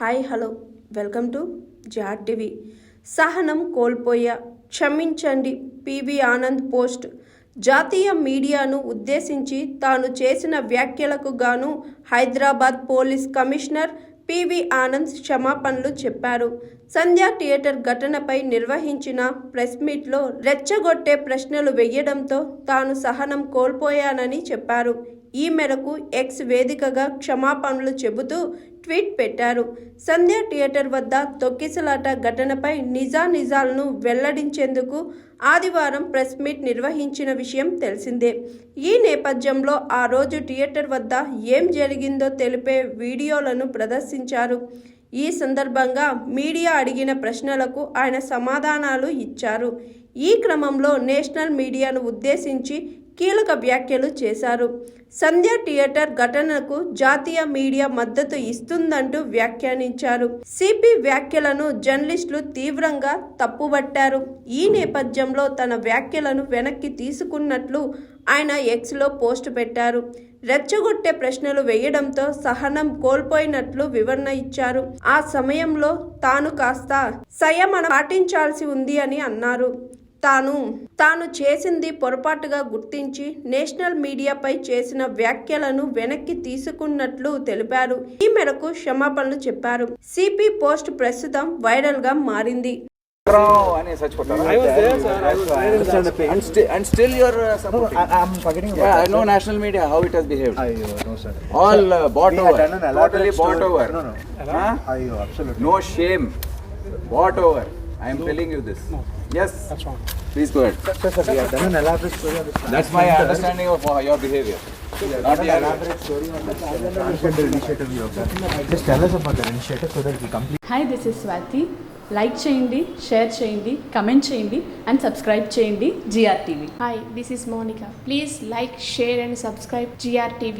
Hi hello. Welcome to Jat TV. సహనం కోల్పోయా క్షమించండి పివి ఆనంద్ పోస్ట్. జాతీయ మీడియాను ఉద్దేశించి తాను చేసిన వ్యాఖ్యలకు గాను Hyderabad police commissioner PV Anand క్షమాపణలు చెప్పారు. సంధ్యా థియేటర్ ఘటనపై నిర్వహించిన ప్రెస్ మీట్లో రెచ్చగొట్టే ప్రశ్నలు వేయడంతో తాను సహనం కోల్పోయానని చెప్పారు. ఈ మేరకు ఎక్స్ వేదికగా క్షమాపణలు చెబుతూ ట్వీట్ పెట్టారు. సంధ్య థియేటర్ వద్ద తొక్కిసలాట ఘటనపై నిజానిజాలను వెల్లడించేందుకు ఆదివారం ప్రెస్ మీట్ నిర్వహించిన విషయం తెలిసిందే. ఈ నేపథ్యంలో ఆ రోజు థియేటర్ వద్ద ఏం జరిగిందో తెలిపే వీడియోలను ప్రదర్శించారు. ఈ సందర్భంగా మీడియా అడిగిన ప్రశ్నలకు ఆయన సమాధానాలు ఇచ్చారు. ఈ క్రమంలో నేషనల్ మీడియాను ఉద్దేశించి కీలక వ్యాఖ్యలు చేశారు. సంధ్య థియేటర్ ఘటనకు జాతీయ మీడియా మద్దతు ఇస్తుందంటూ వ్యాఖ్యానించారు. సిపి వ్యాఖ్యలను జర్నలిస్టులు తీవ్రంగా తప్పుబట్టారు. ఈ నేపథ్యంలో తన వ్యాఖ్యలను వెనక్కి తీసుకున్నట్లు ఆయన ఎక్స్లో పోస్ట్ పెట్టారు. రెచ్చగొట్టే ప్రశ్నలు వేయడంతో సహనం కోల్పోయినట్లు వివరణ ఇచ్చారు. ఆ సమయంలో తాను కాస్త సంయమనం పాటించాల్సి ఉంది అని అన్నారు. తాను తాను చేసింది పొరపాటుగా గుర్తించి నేషనల్ మీడియాపై చేసిన వ్యాఖ్యలను వెనక్కి తీసుకున్నట్లు తెలిపారు. ఈ మేరకు క్షమాపణలు చెప్పారు. సిపి పోస్ట్ ప్రస్తుతం వైరల్గా మారింది I am telling you this. No. Sir. Uh. Yes. That's wrong. Please go ahead. Sir, sir, we have done an elaborate story on this. That's my understanding of uh, your behavior. Not An the other. elaborate story on this transgender initiative you have done. Just tell us about that initiative so that we complete. Hi this is Swathi like చేయండి share చేయండి comment చేయండి and subscribe చేయండి GR TV Hi, this is Monica. Please like, share, and subscribe GRTV.